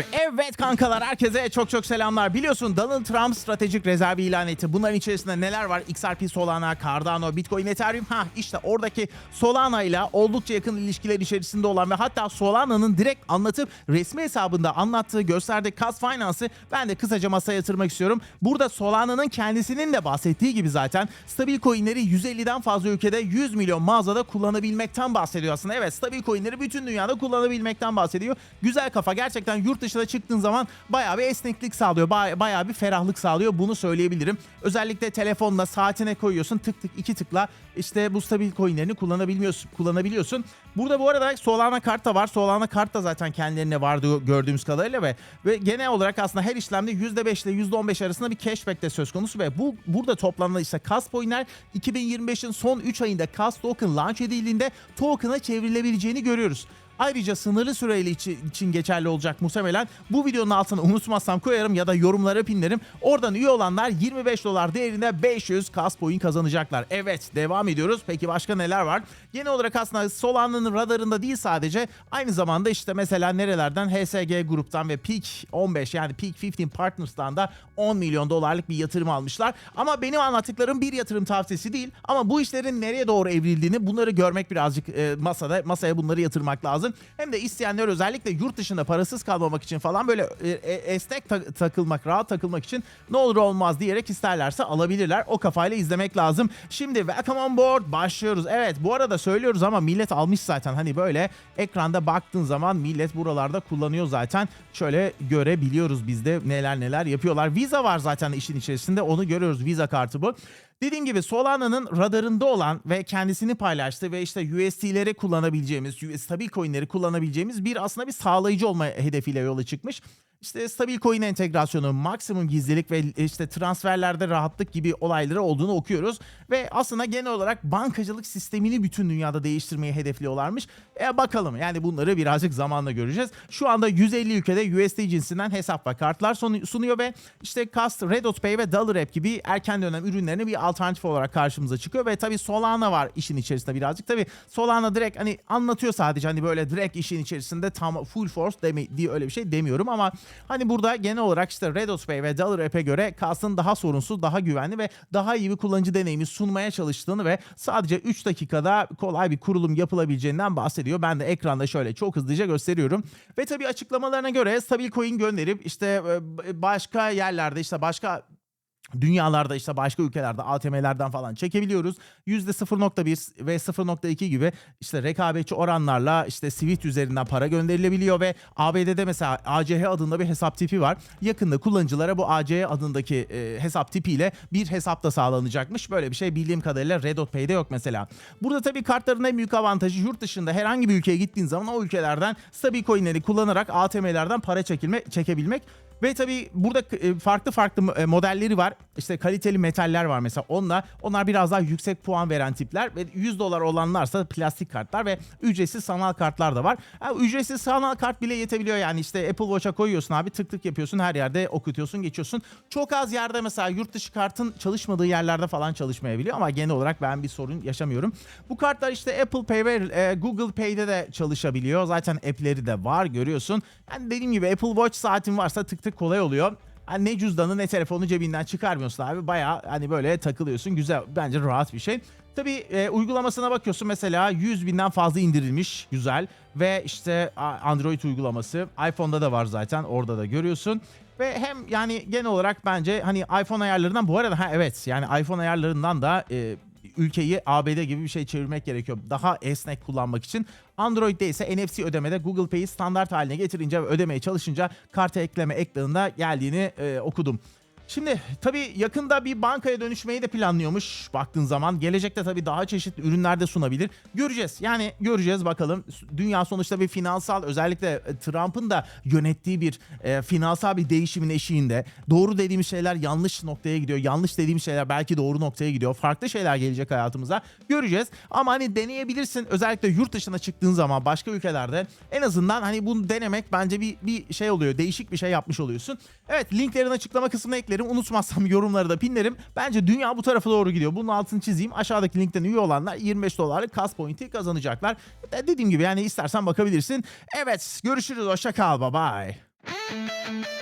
Ve evet kankalar herkese çok çok selamlar. Biliyorsun Donald Trump stratejik rezervi ilan etti. Bunların içerisinde neler var? XRP, Solana, Cardano, Bitcoin, Ethereum. Ha işte oradaki Solana ile oldukça yakın ilişkiler içerisinde olan ve hatta Solana'nın direkt anlatıp resmi hesabında anlattığı gösterdiği Cas Finance'ı ben de kısaca masaya yatırmak istiyorum. Burada Solana'nın kendisinin de bahsettiği gibi zaten stabil coinleri 150'den fazla ülkede 100 milyon mağazada kullanabilmekten bahsediyor aslında. Evet stabil coinleri bütün dünyada kullanabilmekten bahsediyor. Güzel kafa gerçekten yurt dışına çıktığın zaman bayağı bir esneklik sağlıyor. Baya- Bayağı bir ferahlık sağlıyor. Bunu söyleyebilirim. Özellikle telefonla saatine koyuyorsun. Tık tık iki tıkla işte bu stabil coinlerini kullanabiliyorsun. kullanabiliyorsun. Burada bu arada Solana kart da var. Solana kart da zaten kendilerine vardı gördüğümüz kadarıyla ve ve genel olarak aslında her işlemde %5 ile %15 arasında bir cashback de söz konusu ve bu burada toplanan işte Kas Coin'ler 2025'in son 3 ayında Kas Token launch edildiğinde token'a çevrilebileceğini görüyoruz. Ayrıca sınırlı içi- için geçerli olacak muhtemelen. Bu videonun altına unutmazsam koyarım ya da yorumlara pinlerim. Oradan üye olanlar 25 dolar değerinde 500 kas point kazanacaklar. Evet devam ediyoruz. Peki başka neler var? Genel olarak aslında Solana'nın radarında değil sadece aynı zamanda işte mesela nerelerden HSG gruptan ve Peak 15 yani Peak 15 Partners'tan da 10 milyon dolarlık bir yatırım almışlar. Ama benim anlattıklarım bir yatırım tavsiyesi değil. Ama bu işlerin nereye doğru evrildiğini bunları görmek birazcık e, masada masaya bunları yatırmak lazım. Hem de isteyenler özellikle yurt dışında parasız kalmamak için falan böyle e, e, esnek ta- takılmak, rahat takılmak için ne olur olmaz diyerek isterlerse alabilirler. O kafayla izlemek lazım. Şimdi welcome on board başlıyoruz. Evet bu arada söylüyoruz ama millet almış zaten. Hani böyle ekranda baktığın zaman millet buralarda kullanıyor zaten. Şöyle görebiliyoruz biz de neler neler yapıyorlar. Visa var zaten işin içerisinde onu görüyoruz. Visa kartı bu. Dediğim gibi Solana'nın radarında olan ve kendisini paylaştığı ve işte USD'leri kullanabileceğimiz, stabil coinleri kullanabileceğimiz bir aslında bir sağlayıcı olma hedefiyle yola çıkmış. İşte stabil coin entegrasyonu, maksimum gizlilik ve işte transferlerde rahatlık gibi olayları olduğunu okuyoruz. Ve aslında genel olarak bankacılık sistemini bütün dünyada değiştirmeyi hedefliyorlarmış. E bakalım yani bunları birazcık zamanla göreceğiz. Şu anda 150 ülkede USD cinsinden hesap ve kartlar sunu- sunuyor ve işte Cast, Redot Pay ve Dollar App gibi erken dönem ürünlerine bir alternatif olarak karşımıza çıkıyor. Ve tabii Solana var işin içerisinde birazcık. Tabii Solana direkt hani anlatıyor sadece hani böyle direkt işin içerisinde tam full force deme, diye öyle bir şey demiyorum ama hani burada genel olarak işte Redot Pay ve Dollar App'e göre Cast'ın daha sorunsuz, daha güvenli ve daha iyi bir kullanıcı deneyimi sunmaya çalıştığını ve sadece 3 dakikada kolay bir kurulum yapılabileceğinden bahsediyor. Ben de ekranda şöyle çok hızlıca gösteriyorum. Ve tabii açıklamalarına göre stabil coin gönderip işte e, başka yerlerde işte başka dünyalarda işte başka ülkelerde ATM'lerden falan çekebiliyoruz. %0.1 ve 0.2 gibi işte rekabetçi oranlarla işte Swift üzerinden para gönderilebiliyor ve ABD'de mesela ACH adında bir hesap tipi var. Yakında kullanıcılara bu ACH adındaki e, hesap tipiyle bir hesap da sağlanacakmış. Böyle bir şey bildiğim kadarıyla Redot Pay'de yok mesela. Burada tabii kartların en büyük avantajı yurt dışında herhangi bir ülkeye gittiğin zaman o ülkelerden stabil coinleri kullanarak ATM'lerden para çekilme çekebilmek ve tabii burada e, farklı farklı e, modelleri var. İşte kaliteli metaller var mesela onunla. Onlar biraz daha yüksek puan veren tipler ve 100 dolar olanlarsa plastik kartlar ve ücretsiz sanal kartlar da var. Ha, ücretsiz sanal kart bile yetebiliyor yani işte Apple Watch'a koyuyorsun abi tık tık yapıyorsun her yerde okutuyorsun geçiyorsun. Çok az yerde mesela yurt dışı kartın çalışmadığı yerlerde falan çalışmayabiliyor ama genel olarak ben bir sorun yaşamıyorum. Bu kartlar işte Apple Pay ve e, Google Pay'de de çalışabiliyor. Zaten app'leri de var görüyorsun. Yani dediğim gibi Apple Watch saatin varsa tık tık kolay oluyor. Hani ne cüzdanı ne telefonu cebinden çıkarmıyorsun abi. Bayağı hani böyle takılıyorsun. Güzel bence rahat bir şey. Tabii e, uygulamasına bakıyorsun mesela 100 binden fazla indirilmiş. Güzel. Ve işte Android uygulaması. iPhone'da da var zaten. Orada da görüyorsun. Ve hem yani genel olarak bence hani iPhone ayarlarından bu arada ha evet yani iPhone ayarlarından da e, ülkeyi ABD gibi bir şey çevirmek gerekiyor. Daha esnek kullanmak için. Android'de ise NFC ödemede Google Pay'i standart haline getirince ve ödemeye çalışınca karta ekleme ekranında geldiğini e, okudum. Şimdi tabii yakında bir bankaya dönüşmeyi de planlıyormuş baktığın zaman. Gelecekte tabii daha çeşitli ürünler de sunabilir. Göreceğiz. Yani göreceğiz bakalım. Dünya sonuçta bir finansal özellikle e, Trump'ın da yönettiği bir e, finansal bir değişimin eşiğinde. Doğru dediğimiz şeyler yanlış noktaya gidiyor. Yanlış dediğimiz şeyler belki doğru noktaya gidiyor. Farklı şeyler gelecek hayatımıza. Göreceğiz. Ama hani deneyebilirsin. Özellikle yurt dışına çıktığın zaman başka ülkelerde en azından hani bunu denemek bence bir, bir şey oluyor. Değişik bir şey yapmış oluyorsun. Evet linklerin açıklama kısmına eklerim. Unutmazsam yorumları da pinlerim. Bence dünya bu tarafa doğru gidiyor. Bunun altını çizeyim. Aşağıdaki linkten üye olanlar 25 dolarlık kas pointi kazanacaklar. De- Dediğim gibi yani istersen bakabilirsin. Evet görüşürüz. Hoşça kal. Bye. Bye.